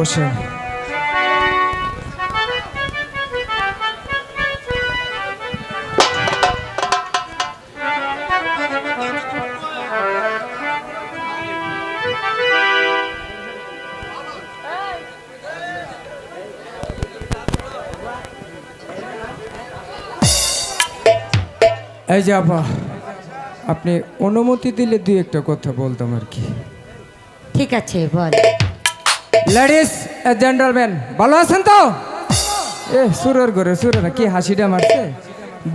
বসে। এই যে আপা, আপনি অনুমতি দিলে দুই একটা কথা বলতাম আর কি। ঠিক আছে, বল। লেডিস জেন্টালম্যান ভালো আছেন তো? এ, সুরের ঘরে সুরে না কি হাসিটা মারছে?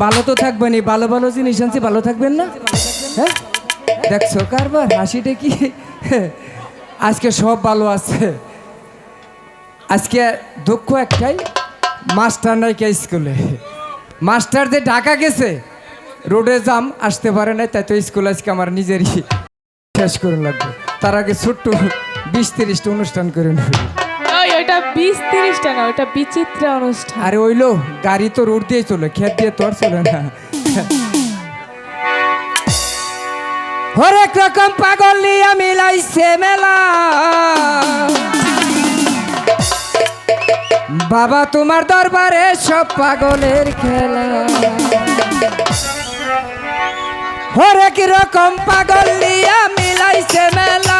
ভালো তো থাকবেনই ভালো ভালো জিনিস আনছি, ভালো থাকবেন না? হ্যাঁ? দেখছ কারবার, হাসিটা কি? আজকে সব ভালো আছে। আজকে দুঃখ একটাই, মাস্টার নাই কে স্কুলে। মাস্টার যে ঢাকা গেছে, রোডে জাম, আসতে পারে নাই, তাই তো স্কুল আজকে আমার নিজেরই শেষ করে লাগবে। তার আগে ছোট্ট বিশ তিরিশটা অনুষ্ঠান করে নেবে। ওইটা বিশ তিরিশটা না ওইটা বিচিত্র অনুষ্ঠান। আরে ওইলো গাড়ি তো রোড দিয়ে চলে খেত দিয়ে তো আর চলে না। হরেক রকম পাগল নিয়ে মিলাইছে মেলা। বাবা তোমার দরবারে সব পাগলের খেলা। হরেক রকম পাগল নিয়া মিলাইছে মেলা।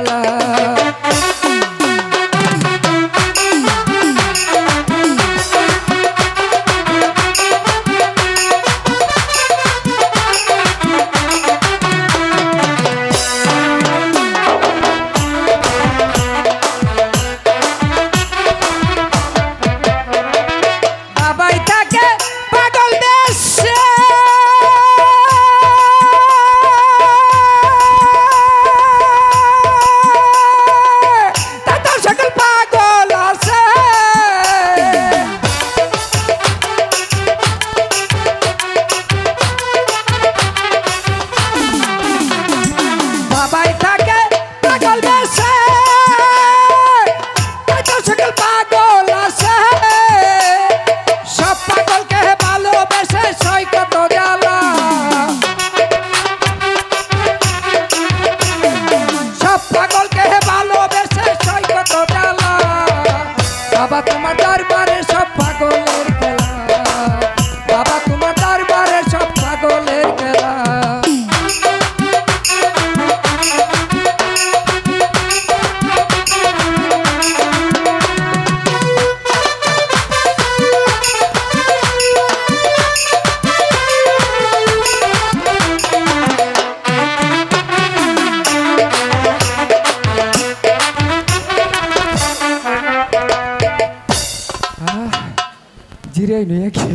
জিরাই নই একে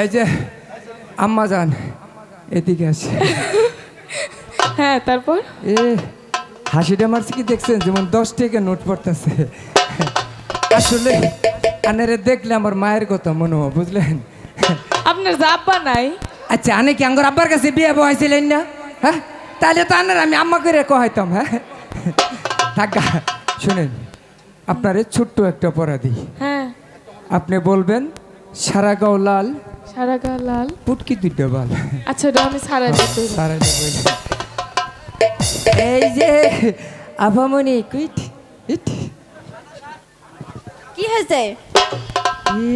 এই যে আম্মা যান এদিকে আছে হ্যাঁ তারপর? এ হাসিটা মারছে কি দেখছেন? যেমন দশ টাকা নোট পড়তেছে। আসলে আনারে দেখলে আমার মায়ের কথা মনে হয় বুঝলেন? আপনার জাব্বা নাই? আচ্ছা আনে কি আঙ্গর আব্বার কাছে বিয়ে বহাইছিলেন না? হ্যাঁ? তাহলে তো আনার আমি আম্মা করে কহাইতাম হ্যাঁ? থাকা শুনেন আপনারে ছোট্ট একটা অপরাধী। হ্যাঁ। আপনি বলবেন সারা গাও লাল সারা গা লাল। পুটকি দুইটা বাল। আচ্ছা আমি সারা দিতে সারা বললেন এই যে। আভামনি কুইট ইট। কি হয়েছে? ই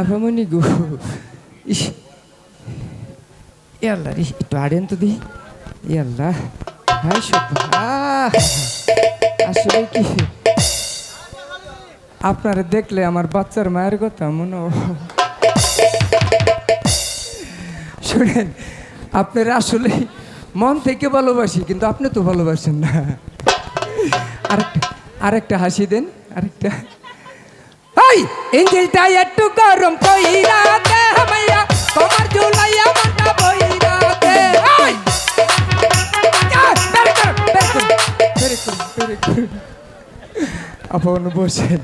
আভামনি গো। ইস। ইয়াল্লা রে একটু আড়েন তো দি। ইয়াল্লা হাই সব আসলে কি? আপনারা দেখলে আমার বাচ্চার মায়ের কথা মনে শুনেন, আপনারা আসলে মন থেকে ভালোবাসি, কিন্তু আপনি তো ভালোবাসেন না। আরেকটা আরেকটা হাসি দেন, আরেকটা। হাই ইঞ্জিলটা একটু গরম কইরা দে হামাইয়া, তোমার জুলাইয়া মনটা বইরা আপন বসেন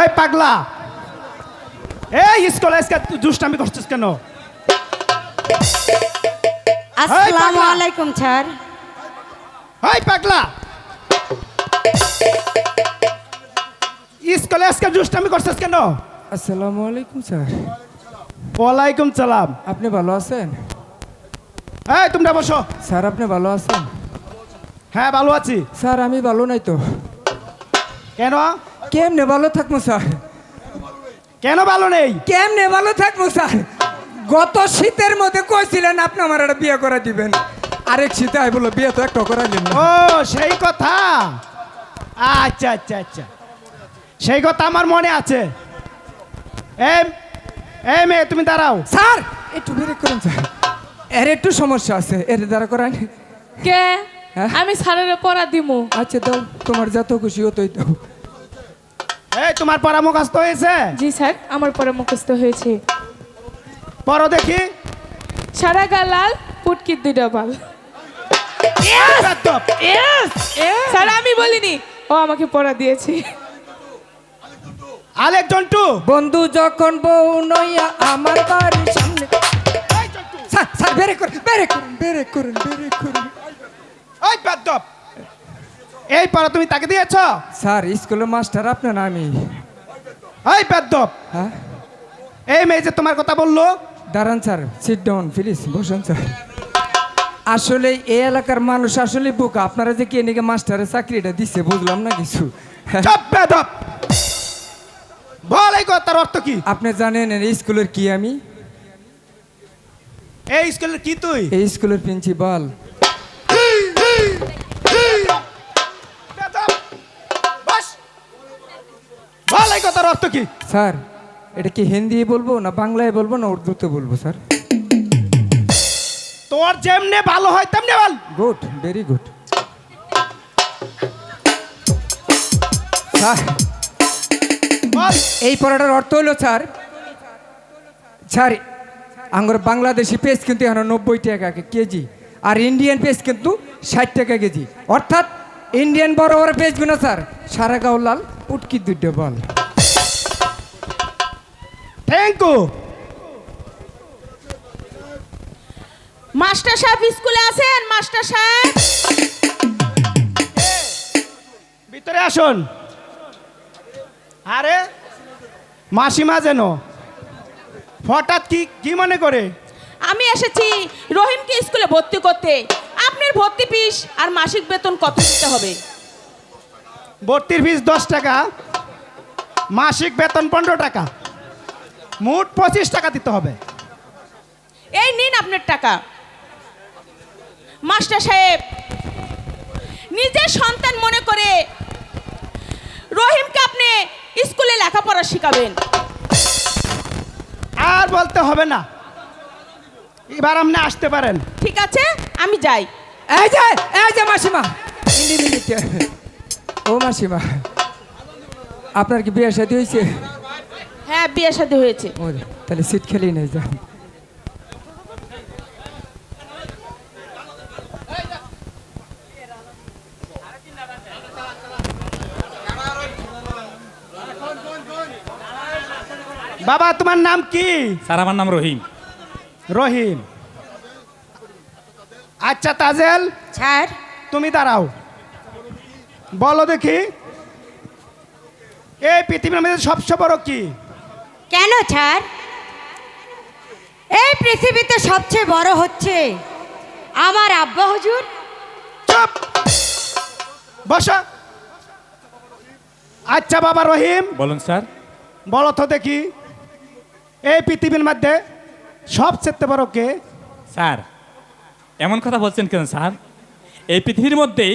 এই পাগলা এই স্কুলে আজকে দুষ্টামি করছিস কেন? আসসালামু পাগলা। আলাইকুম স্যার এই পাগলা স্কুলে আজকে দুষ্টামি করছিস কেন? আসসালামু আলাইকুম স্যার। ওয়ালাইকুম সালাম। আপনি ভালো আছেন? এই তোমরা বসো। স্যার আপনি ভালো আছেন? হ্যাঁ ভালো আছি। স্যার আমি ভালো নাই তো। কেন? কেমনে ভালো থাকব স্যার? কেন ভালো নেই? কেমনে ভালো থাকব স্যার? গত শীতের মধ্যে কইছিলেন আপনি আমার একটা বিয়ে করে দিবেন। আরেক শীতে আই বলো বিয়ে তো একটা করাইলেন না। ও সেই কথা। আচ্ছা আচ্ছা আচ্ছা। সেই কথা আমার মনে আছে। এই এই মেয়ে তুমি দাঁড়াও। স্যার একটু করুন স্যার। এর একটু সমস্যা আছে এর দ্বারা করান। কে? হ্যাঁ? আমি স্যারের পড়া দিমু। আচ্ছা দাও তোমার যত খুশি হতোই দাও। এই তোমার পরামর্শ হয়েছে? জি স্যার আমার পরে মুখস্থ হয়েছে। পড়ো দেখি। সারা গা লাল পুটকির দুইটা বাল। স্যার আমি বলিনি ও আমাকে পড়া দিয়েছে। আলেক জন্টু। বন্ধু যখন বউ নইয়া আমার বাড়ির সামনে স্যার স্যার বেরে করুন বেরে করুন বেরে করুন বেরে করুন। ওই বেদ্যপ। এই পড়া তুমি তাকে দিয়েছ? স্যার স্কুলের মাস্টার আপনার আমি। ওই বেদ্যপ হ্যাঁ? এই মেয়ে যে তোমার কথা বলল? দাঁড়ান স্যার সিট ডাউন প্লিজ বসুন স্যার। আসলে এই এলাকার মানুষ আসলে বোকা। আপনারা যে কে নাকি মাস্টারের চাকরিটা দিচ্ছে বুঝলাম না কিছু। বল এই কথার অর্থ কি? আপনি জানেন এই স্কুলের কি আমি? এই স্কুলের কি তুই? এই স্কুলের প্রিন্সিপাল। বল এই কথার অর্থ কি? স্যার এটা কি হিন্দি বলব না বাংলায় বলব না উর্দুতে বলব স্যার? তোর যেমনে ভালো হয় তেমনি বল। Good very good. স্যার এই পড়াটার অর্থ হলো স্যার স্যার আঙ্গুর বাংলাদেশি পেজ কিন্তু এখন নব্বই টাকা কেজি আর ইন্ডিয়ান পেজ কিন্তু ষাট টাকা কেজি। অর্থাৎ ইন্ডিয়ান বড় বড় পেজগুলো স্যার সারা গাও লাল উটকি দুটো বল। থ্যাংক ইউ মাস্টার সাহেব স্কুলে আছেন মাস্টার সাহেব? ভিতরে আসুন। আরে মাসিমা যেন। হঠাৎ কি কি মনে করে? আমি এসেছি রহিমকে স্কুলে ভর্তি করতে। আপনার ভর্তি ফিস আর মাসিক বেতন কত দিতে হবে? ভর্তির ফিস দশ টাকা মাসিক বেতন পনেরো টাকা। মোট পঁচিশ টাকা দিতে হবে। এই নিন আপনার টাকা। মাস্টার সাহেব নিজের সন্তান মনে করে রহিমকে আপনি স্কুলে লেখাপড়া শিখাবেন। আর বলতে হবে না। এবার আপনি আসতে পারেন। ঠিক আছে? আমি যাই। এই যে এই যে মাসিমা। ও মাসিমা আপনার কি বিয়ে সাথে হয়েছে? হ্যাঁ বিয়ে শাদী হয়েছে। তাহলে সিট খেলি নেই যান। বাবা তোমার নাম কি? স্যার আমার নাম রহিম। রহিম। আচ্ছা তাজেল। স্যার। তুমি দাঁড়াও। বলো দেখি। এই পৃথিবীর মধ্যে সবচেয়ে বড় কি? কেন স্যার? এই পৃথিবীতে সবচেয়ে বড় হচ্ছে আমার আব্বা হুজুর। চুপ। বসো। আচ্ছা বাবা রহিম। বলুন স্যার। বলো তো দেখি। এই পৃথিবীর মধ্যে সব সবচেয়ে পারো কে? স্যার, এমন কথা বলছেন কেন স্যার? এই পৃথিবীর মধ্যেই